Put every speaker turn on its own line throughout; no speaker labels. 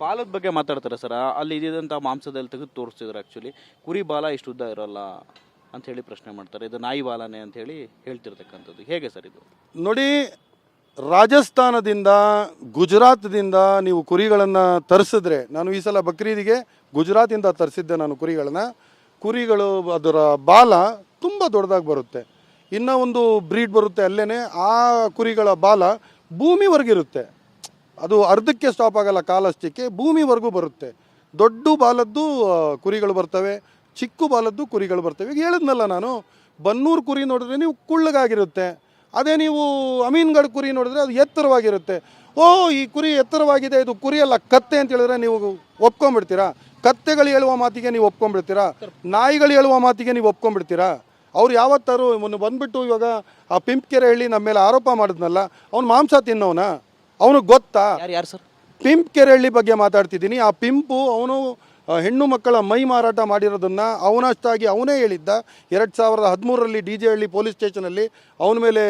ಬಾಲದ ಬಗ್ಗೆ ಮಾತಾಡ್ತಾರೆ ಸರ್. ಅಲ್ಲಿ ಇದ್ದಂಥ ಮಾಂಸದಲ್ಲಿ ತೆಗೆದು ತೋರಿಸ್ತಿದ್ರು ಆ್ಯಕ್ಚುಲಿ ಕುರಿ ಬಾಲ ಇಷ್ಟು ಉದ್ದ ಇರೋಲ್ಲ ಅಂತ ಹೇಳಿ ಪ್ರಶ್ನೆ ಮಾಡ್ತಾರೆ. ಇದು ನಾಯಿ ಬಾಲನೇ ಅಂತ ಹೇಳಿ ಹೇಳ್ತಿರ್ತಕ್ಕಂಥದ್ದು. ಹೇಗೆ ಸರ್ ಇದು?
ನೋಡಿ, ರಾಜಸ್ಥಾನದಿಂದ, ಗುಜರಾತ್ದಿಂದ ನೀವು ಕುರಿಗಳನ್ನು ತರಿಸಿದ್ರೆ, ನಾನು ಈ ಸಲ ಬಕ್ರೀದಿಗೆ ಗುಜರಾತಿಂದ ತರಿಸಿದ್ದೆ ನಾನು ಕುರಿಗಳನ್ನ. ಕುರಿಗಳು ಅದರ ಬಾಲ ತುಂಬ ದೊಡ್ಡದಾಗಿ ಬರುತ್ತೆ. ಇನ್ನೂ ಒಂದು ಬ್ರೀಡ್ ಬರುತ್ತೆ ಅಲ್ಲೇ ಆ ಕುರಿಗಳ ಬಾಲ ಭೂಮಿವರೆಗಿರುತ್ತೆ. ಅದು ಅರ್ಧಕ್ಕೆ ಸ್ಟಾಪ್ ಆಗಲ್ಲ ಕಾಲಷ್ಟಕ್ಕೆ ಭೂಮಿವರೆಗೂ ಬರುತ್ತೆ. ದೊಡ್ಡ ಬಾಲದ್ದು ಕುರಿಗಳು ಬರ್ತವೆ, ಚಿಕ್ಕ ಬಾಲದ್ದು ಕುರಿಗಳು ಬರ್ತವೆ. ಈಗ ಹೇಳಿದ್ನಲ್ಲ ನಾನು, ಬನ್ನೂರು ಕುರಿ ನೋಡಿದ್ರೆ ನೀವು ಕುಳ್ಳಗಾಗಿರುತ್ತೆ. ಅದೇ ನೀವು ಅಮೀನ್ಗಢ ಕುರಿ ನೋಡಿದ್ರೆ ಅದು ಎತ್ತರವಾಗಿರುತ್ತೆ. ಓ ಈ ಕುರಿ ಎತ್ತರವಾಗಿದೆ, ಇದು ಕುರಿಯಲ್ಲ ಕತ್ತೆ ಅಂತ ಹೇಳಿದ್ರೆ ನೀವು ಒಪ್ಕೊಂಡ್ಬಿಡ್ತೀರಾ? ಕತ್ತೆಗಳು ಹೇಳುವ ಮಾತಿಗೆ ನೀವು ಒಪ್ಕೊಂಡ್ಬಿಡ್ತೀರಾ? ನಾಯಿಗಳು ಹೇಳುವ ಮಾತಿಗೆ ನೀವು ಒಪ್ಕೊಂಡ್ಬಿಡ್ತೀರಾ? ಅವ್ರು ಯಾವತ್ತಾರು ಇವನು ಬಂದ್ಬಿಟ್ಟು ಇವಾಗ ಆ ಪಿಂಪ್ಕೆರೆ ಹೇಳಿ ನಮ್ಮ ಮೇಲೆ ಆರೋಪ ಮಾಡಿದ್ನಲ್ಲ, ಅವ್ನು ಮಾಂಸ ತಿನ್ನೋನ? ಅವನು ಗೊತ್ತಾ?
ಯಾರು ಯಾರು ಸರ್?
ಪಿಂಪ್ ಕೆರೆಹಳ್ಳಿ ಬಗ್ಗೆ ಮಾತಾಡ್ತಿದ್ದೀನಿ. ಆ ಪಿಂಪು ಅವನು ಹೆಣ್ಣು ಮಕ್ಕಳ ಮೈ ಮಾರಾಟ ಮಾಡಿರೋದನ್ನು ಅವನಷ್ಟಾಗಿ ಅವನೇ ಹೇಳಿದ್ದ. ಎರಡು ಸಾವಿರದ ಹದಿಮೂರರಲ್ಲಿ ಡಿ ಜೆ ಹಳ್ಳಿ ಪೊಲೀಸ್ ಸ್ಟೇಷನಲ್ಲಿ ಅವನ ಮೇಲೆ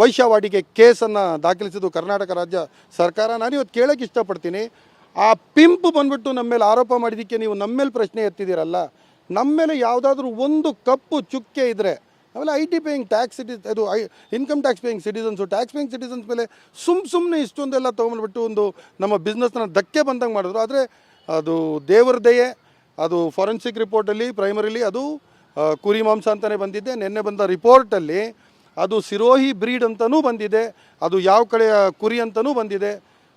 ವೈಶ್ಯವಾಡಿಗೆ ವೈಶ್ಯವಾಟಿಕೆ ಕೇಸನ್ನು ದಾಖಲಿಸಿದ್ದು ಕರ್ನಾಟಕ ರಾಜ್ಯ ಸರ್ಕಾರ. ನಾನು ಇವತ್ತು ಕೇಳೋಕ್ಕೆ ಇಷ್ಟಪಡ್ತೀನಿ. ಆ ಪಿಂಪ್ ಬಂದ್ಬಿಟ್ಟು ನಮ್ಮ ಮೇಲೆ ಆರೋಪ ಮಾಡಿದ್ದಕ್ಕೆ ನೀವು ನಮ್ಮ ಮೇಲೆ ಪ್ರಶ್ನೆ ಎತ್ತಿದ್ದೀರಲ್ಲ? ನಮ್ಮ ಮೇಲೆ ಯಾವುದಾದ್ರೂ ಒಂದು ಕಪ್ಪು ಚುಕ್ಕೆ ಇದ್ದರೆ ಆಮೇಲೆ I T paying tax city ಅದು I income tax paying citizens tax paying citizens ಮೇಲೆ ಸುಮ್ಮ ಸುಮ್ಮನೆ ಇಷ್ಟೊಂದೆಲ್ಲ ತೊಗೊಂಡ್ಬಿಟ್ಟು ಒಂದು ನಮ್ಮ ಬಿಸ್ನೆಸ್ನ ಧಕ್ಕೆ ಬಂದಂಗೆ ಮಾಡಿದ್ರು. ಆದರೆ ಅದು ದೇವರ ದಯೆ, ಅದು ಫಾರೆನ್ಸಿಕ್ ರಿಪೋರ್ಟಲ್ಲಿ ಪ್ರೈಮರಿಲಿ ಅದು ಕುರಿ ಮಾಂಸ ಅಂತಲೇ ಬಂದಿದೆ. ನಿನ್ನೆ ಬಂದ ರಿಪೋರ್ಟಲ್ಲಿ ಅದು ಸಿರೋಹಿ ಬ್ರೀಡ್ ಅಂತಲೂ ಬಂದಿದೆ. ಅದು ಯಾವ ಕಡೆಯ ಕುರಿ ಅಂತಲೂ ಬಂದಿದೆ.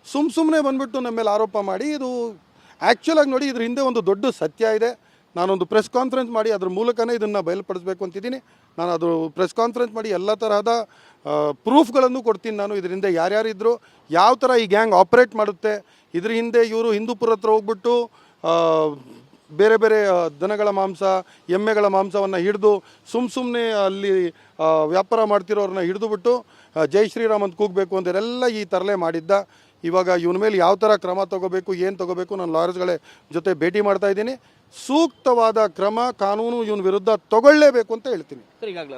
ಸುಮ್ಮ ಸುಮ್ಮನೆ ಬಂದ್ಬಿಟ್ಟು ನಮ್ಮ ಮೇಲೆ ಆರೋಪ ಮಾಡಿ ಇದು ಆ್ಯಕ್ಚುಲಾಗಿ ನೋಡಿ ಇದ್ರ ಹಿಂದೆ ಒಂದು ದೊಡ್ಡ ಸತ್ಯ ಇದೆ. ನಾನೊಂದು ಪ್ರೆಸ್ ಕಾನ್ಫರೆನ್ಸ್ ಮಾಡಿ ಅದ್ರ ಮೂಲಕನೇ ಇದನ್ನು ಬಯಲುಪಡಿಸಬೇಕು ಅಂತಿದ್ದೀನಿ. ನಾನು ಅದು ಪ್ರೆಸ್ ಕಾನ್ಫರೆನ್ಸ್ ಮಾಡಿ ಎಲ್ಲ ತರಹದ ಪ್ರೂಫ್ಗಳನ್ನು ಕೊಡ್ತೀನಿ ನಾನು. ಇದರಿಂದ ಯಾರ್ಯಾರಿದ್ರು ಯಾವ ಥರ ಈ ಗ್ಯಾಂಗ್ ಆಪ್ರೇಟ್ ಮಾಡುತ್ತೆ, ಇದ್ರ ಹಿಂದೆ ಇವರು ಹಿಂದೂಪುರ ಹತ್ರ ಹೋಗ್ಬಿಟ್ಟು ಬೇರೆ ಬೇರೆ ದನಗಳ ಮಾಂಸ, ಎಮ್ಮೆಗಳ ಮಾಂಸವನ್ನು ಹಿಡಿದು ಸುಮ್ಮ ಸುಮ್ಮನೆ ಅಲ್ಲಿ ವ್ಯಾಪಾರ ಮಾಡ್ತಿರೋರನ್ನ ಹಿಡಿದುಬಿಟ್ಟು ಜೈ ಶ್ರೀರಾಮ್ ಅಂತ ಕೂಗಬೇಕು ಅಂತೆಲ್ಲ ಈ ತರಲೆ ಮಾಡಿದ್ದ. ಇವಾಗ ಇವನ ಮೇಲೆ ಯಾವ ಥರ ಕ್ರಮ ತಗೋಬೇಕು, ಏನು ತಗೋಬೇಕು ನಾನು ಲಾಯರ್ಸ್ಗಳ ಜೊತೆ ಭೇಟಿ ಮಾಡ್ತಾ ಇದ್ದೀನಿ. ಸೂಕ್ತವಾದ ಕ್ರಮ, ಕಾನೂನು ಇವನ ವಿರುದ್ಧ ತಗೊಳ್ಳೇಬೇಕು ಅಂತ ಹೇಳ್ತೀನಿ.
ಈಗಾಗಲೇ